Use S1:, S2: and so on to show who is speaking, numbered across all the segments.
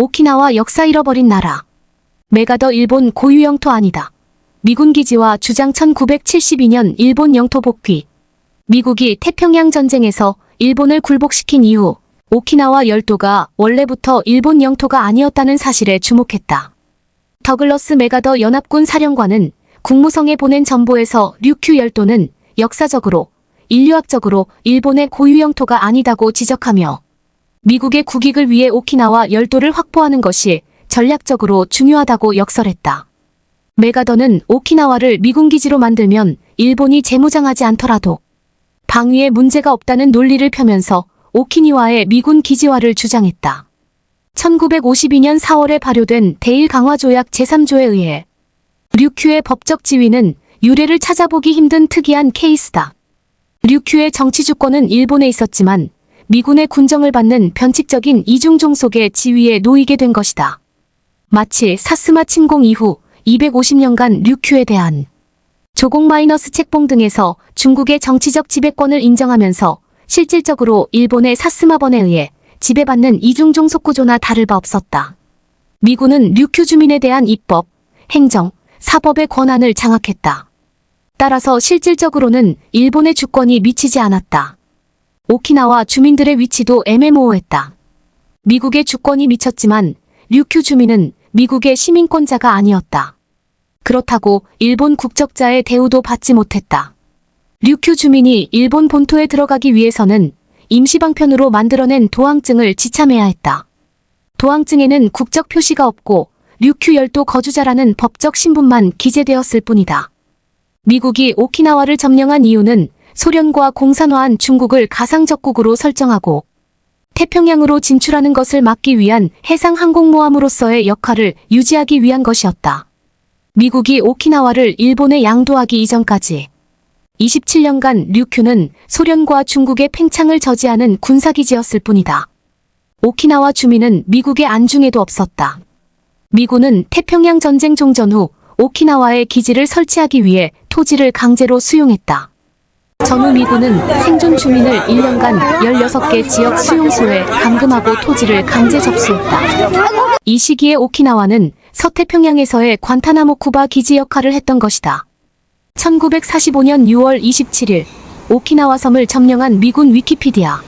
S1: 오키나와 역사 잃어버린 나라. 메가더 일본 고유 영토 아니다. 미군 기지와 주장 1972년 일본 영토 복귀. 미국이 태평양 전쟁에서 일본을 굴복시킨 이후 오키나와 열도가 원래부터 일본 영토가 아니었다는 사실에 주목했다. 더글러스 메가더 연합군 사령관은 국무성에 보낸 전보에서 류큐 열도는 역사적으로 인류학적으로 일본의 고유 영토가 아니다고 지적하며 미국의 국익을 위해 오키나와 열도를 확보하는 것이 전략적으로 중요하다고 역설했다. 메가더는 오키나와를 미군 기지로 만들면 일본이 재무장하지 않더라도 방위에 문제가 없다는 논리를 펴면서 오키니와의 미군 기지화를 주장했다. 1952년 4월에 발효된 대일 강화 조약 제3조에 의해 류큐의 법적 지위는 유례를 찾아보기 힘든 특이한 케이스다. 류큐의 정치 주권은 일본에 있었지만 미군의 군정을 받는 변칙적인 이중종 속의 지위에 놓이게 된 것이다. 마치 사스마 침공 이후 250년간 류큐에 대한 조공 마이너스 책봉 등에서 중국의 정치적 지배권을 인정하면서 실질적으로 일본의 사스마번에 의해 지배받는 이중종 속구조나 다를 바 없었다. 미군은 류큐 주민에 대한 입법, 행정, 사법의 권한을 장악했다. 따라서 실질적으로는 일본의 주권이 미치지 않았다. 오키나와 주민들의 위치도 애매모호했다. 미국의 주권이 미쳤지만 류큐 주민은 미국의 시민권자가 아니었다. 그렇다고 일본 국적자의 대우도 받지 못했다. 류큐 주민이 일본 본토에 들어가기 위해서는 임시방편으로 만들어낸 도항증을 지참해야 했다. 도항증에는 국적 표시가 없고 류큐 열도 거주자라는 법적 신분만 기재되었을 뿐이다. 미국이 오키나와를 점령한 이유는 소련과 공산화한 중국을 가상적국으로 설정하고 태평양으로 진출하는 것을 막기 위한 해상 항공모함으로서의 역할을 유지하기 위한 것이었다. 미국이 오키나와를 일본에 양도하기 이전까지 27년간 류큐는 소련과 중국의 팽창을 저지하는 군사기지였을 뿐이다. 오키나와 주민은 미국의 안중에도 없었다. 미군은 태평양 전쟁 종전 후 오키나와의 기지를 설치하기 위해 토지를 강제로 수용했다. 전후 미군은 생존 주민을 1년간 16개 지역 수용소에 감금하고 토지를 강제 접수했다. 이 시기에 오키나와는 서태평양에서의 관타나모 쿠바 기지 역할을 했던 것이다. 1945년 6월 27일 오키나와 섬을 점령한 미군 위키피디아.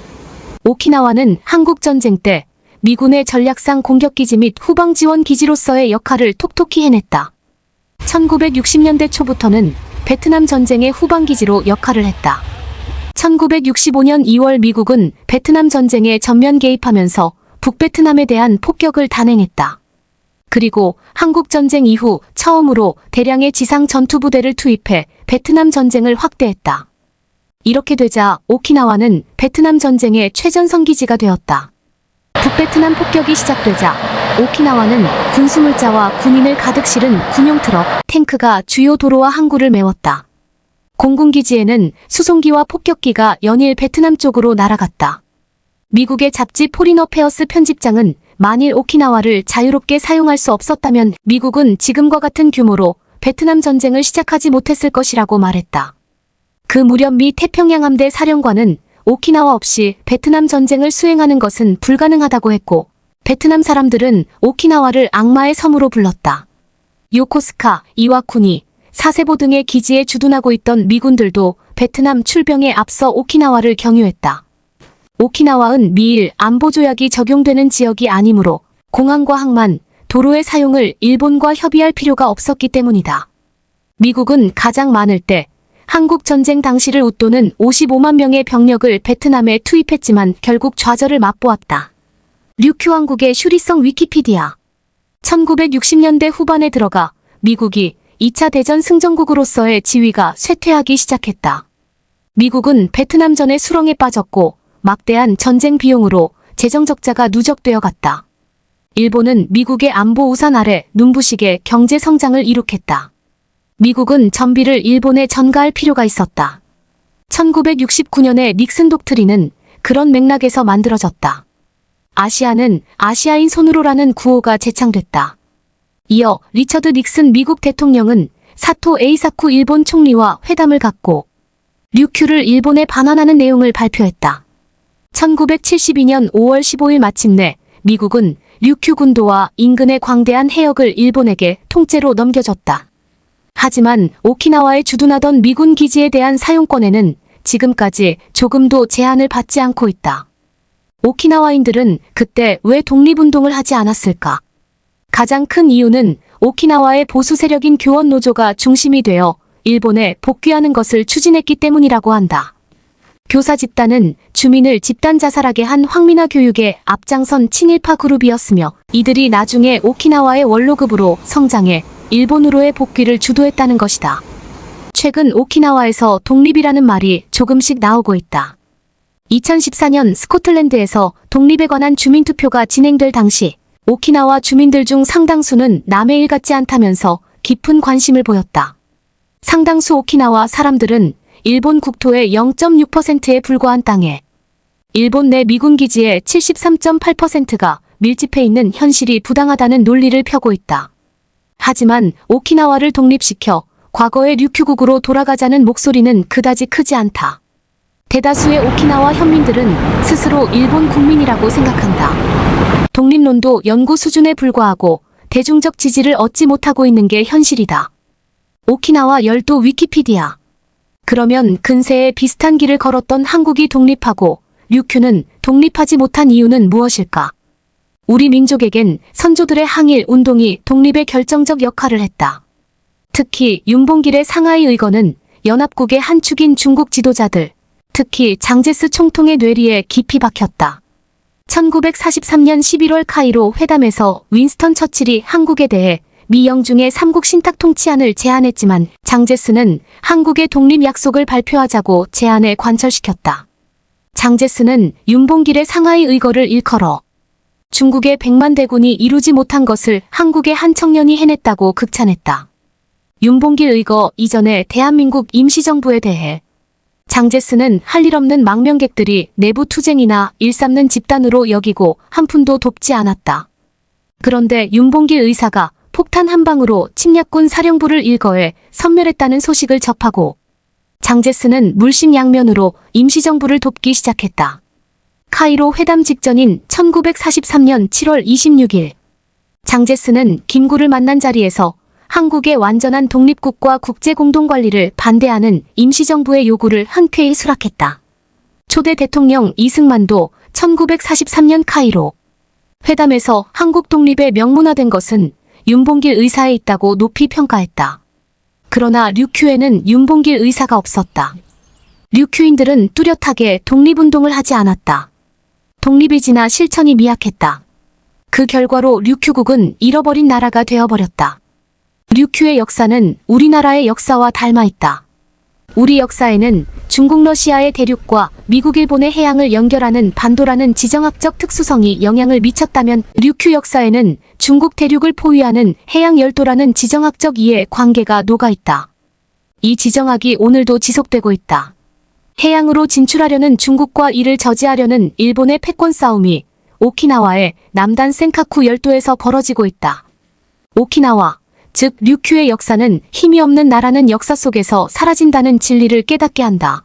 S1: 오키나와는 한국전쟁 때 미군의 전략상 공격기지 및 후방 지원 기지로서의 역할을 톡톡히 해냈다. 1960년대 초부터는 베트남 전쟁의 후방 기지로 역할을 했다. 1965년 2월 미국은 베트남 전쟁에 전면 개입하면서 북베트남에 대한 폭격을 단행했다. 그리고 한국 전쟁 이후 처음으로 대량의 지상 전투 부대를 투입해 베트남 전쟁을 확대했다. 이렇게 되자 오키나와는 베트남 전쟁의 최전선 기지가 되었다. 북베트남 폭격이 시작되자 오키나와는 군수물자와 군인을 가득 실은 군용 트럭, 탱크가 주요 도로와 항구를 메웠다. 공군기지에는 수송기와 폭격기가 연일 베트남 쪽으로 날아갔다. 미국의 잡지 포린 어페어스 편집장은 만일 오키나와를 자유롭게 사용할 수 없었다면 미국은 지금과 같은 규모로 베트남 전쟁을 시작하지 못했을 것이라고 말했다. 그 무렵 미 태평양 함대 사령관은 오키나와 없이 베트남 전쟁을 수행하는 것은 불가능하다고 했고 베트남 사람들은 오키나와를 악마의 섬으로 불렀다. 요코스카, 이와쿠니, 사세보 등의 기지에 주둔하고 있던 미군들도 베트남 출병에 앞서 오키나와를 경유했다. 오키나와는 미일 안보조약이 적용되는 지역이 아니므로 공항과 항만, 도로의 사용을 일본과 협의할 필요가 없었기 때문이다. 미국은 가장 많을 때 한국 전쟁 당시를 웃도는 55만 명의 병력을 베트남에 투입했지만 결국 좌절을 맛보았다. 류큐 왕국의 슈리성 위키피디아 1960년대 후반에 들어가 미국이 2차 대전 승전국으로서의 지위가 쇠퇴하기 시작했다. 미국은 베트남전의 수렁에 빠졌고 막대한 전쟁 비용으로 재정 적자가 누적되어 갔다. 일본은 미국의 안보 우산 아래 눈부시게 경제 성장을 이룩했다. 미국은 전비를 일본에 전가할 필요가 있었다. 1969년의 닉슨 독트리는 그런 맥락에서 만들어졌다. 아시아는 아시아인 손으로라는 구호가 제창됐다. 이어 리처드 닉슨 미국 대통령은 사토 에이사쿠 일본 총리와 회담을 갖고 류큐를 일본에 반환하는 내용을 발표했다. 1972년 5월 15일 마침내 미국은 류큐 군도와 인근의 광대한 해역을 일본에게 통째로 넘겨줬다. 하지만 오키나와에 주둔하던 미군 기지에 대한 사용권에는 지금까지 조금도 제한을 받지 않고 있다. 오키나와인들은 그때 왜 독립운동을 하지 않았을까? 가장 큰 이유는 오키나와의 보수 세력인 교원 노조가 중심이 되어 일본에 복귀하는 것을 추진했기 때문이라고 한다. 교사 집단은 주민을 집단 자살하게 한 황민화 교육의 앞장선 친일파 그룹이었으며 이들이 나중에 오키나와의 원로급으로 성장해 일본으로의 복귀를 주도했다는 것이다. 최근 오키나와에서 독립이라는 말이 조금씩 나오고 있다. 2014년 스코틀랜드에서 독립에 관한 주민투표가 진행될 당시 오키나와 주민들 중 상당수는 남의 일 같지 않다면서 깊은 관심을 보였다. 상당수 오키나와 사람들은 일본 국토의 0.6%에 불과한 땅에 일본 내 미군 기지의 73.8%가 밀집해 있는 현실이 부당하다는 논리를 펴고 있다. 하지만 오키나와를 독립시켜 과거의 류큐국으로 돌아가자는 목소리는 그다지 크지 않다. 대다수의 오키나와 현민들은 스스로 일본 국민이라고 생각한다. 독립론도 연구 수준에 불과하고 대중적 지지를 얻지 못하고 있는 게 현실이다. 오키나와 열도 위키피디아. 그러면 근세에 비슷한 길을 걸었던 한국이 독립하고 류큐는 독립하지 못한 이유는 무엇일까? 우리 민족에겐 선조들의 항일 운동이 독립의 결정적 역할을 했다. 특히 윤봉길의 상하이 의거는 연합국의 한 축인 중국 지도자들, 특히 장제스 총통의 뇌리에 깊이 박혔다. 1943년 11월 카이로 회담에서 윈스턴 처칠이 한국에 대해 미 영중의 삼국 신탁 통치안을 제안했지만 장제스는 한국의 독립 약속을 발표하자고 제안을 관철시켰다. 장제스는 윤봉길의 상하이 의거를 일컬어 중국의 백만 대군이 이루지 못한 것을 한국의 한 청년이 해냈다고 극찬했다. 윤봉길 의거 이전에 대한민국 임시정부에 대해 장제스는 할 일 없는 망명객들이 내부 투쟁이나 일삼는 집단으로 여기고 한 푼도 돕지 않았다. 그런데 윤봉길 의사가 폭탄 한 방으로 침략군 사령부를 일거해 섬멸했다는 소식을 접하고 장제스는 물심양면으로 임시정부를 돕기 시작했다. 카이로 회담 직전인 1943년 7월 26일 장제스는 김구를 만난 자리에서 한국의 완전한 독립국과 국제공동관리를 반대하는 임시정부의 요구를 흔쾌히 수락했다. 초대 대통령 이승만도 1943년 카이로 회담에서 한국 독립의 명문화된 것은 윤봉길 의사에 있다고 높이 평가했다. 그러나 류큐에는 윤봉길 의사가 없었다. 류큐인들은 뚜렷하게 독립운동을 하지 않았다. 독립이 지나 실천이 미약했다. 그 결과로 류큐국은 잃어버린 나라가 되어버렸다. 류큐의 역사는 우리나라의 역사와 닮아 있다. 우리 역사에는 중국 러시아의 대륙과 미국 일본의 해양을 연결하는 반도라는 지정학적 특수성이 영향을 미쳤다면 류큐 역사에는 중국 대륙을 포위하는 해양 열도라는 지정학적 이해 관계가 녹아 있다. 이 지정학이 오늘도 지속되고 있다. 해양으로 진출하려는 중국과 이를 저지하려는 일본의 패권 싸움이 오키나와의 남단 센카쿠 열도에서 벌어지고 있다. 오키나와, 즉 류큐의 역사는 힘이 없는 나라는 역사 속에서 사라진다는 진리를 깨닫게 한다.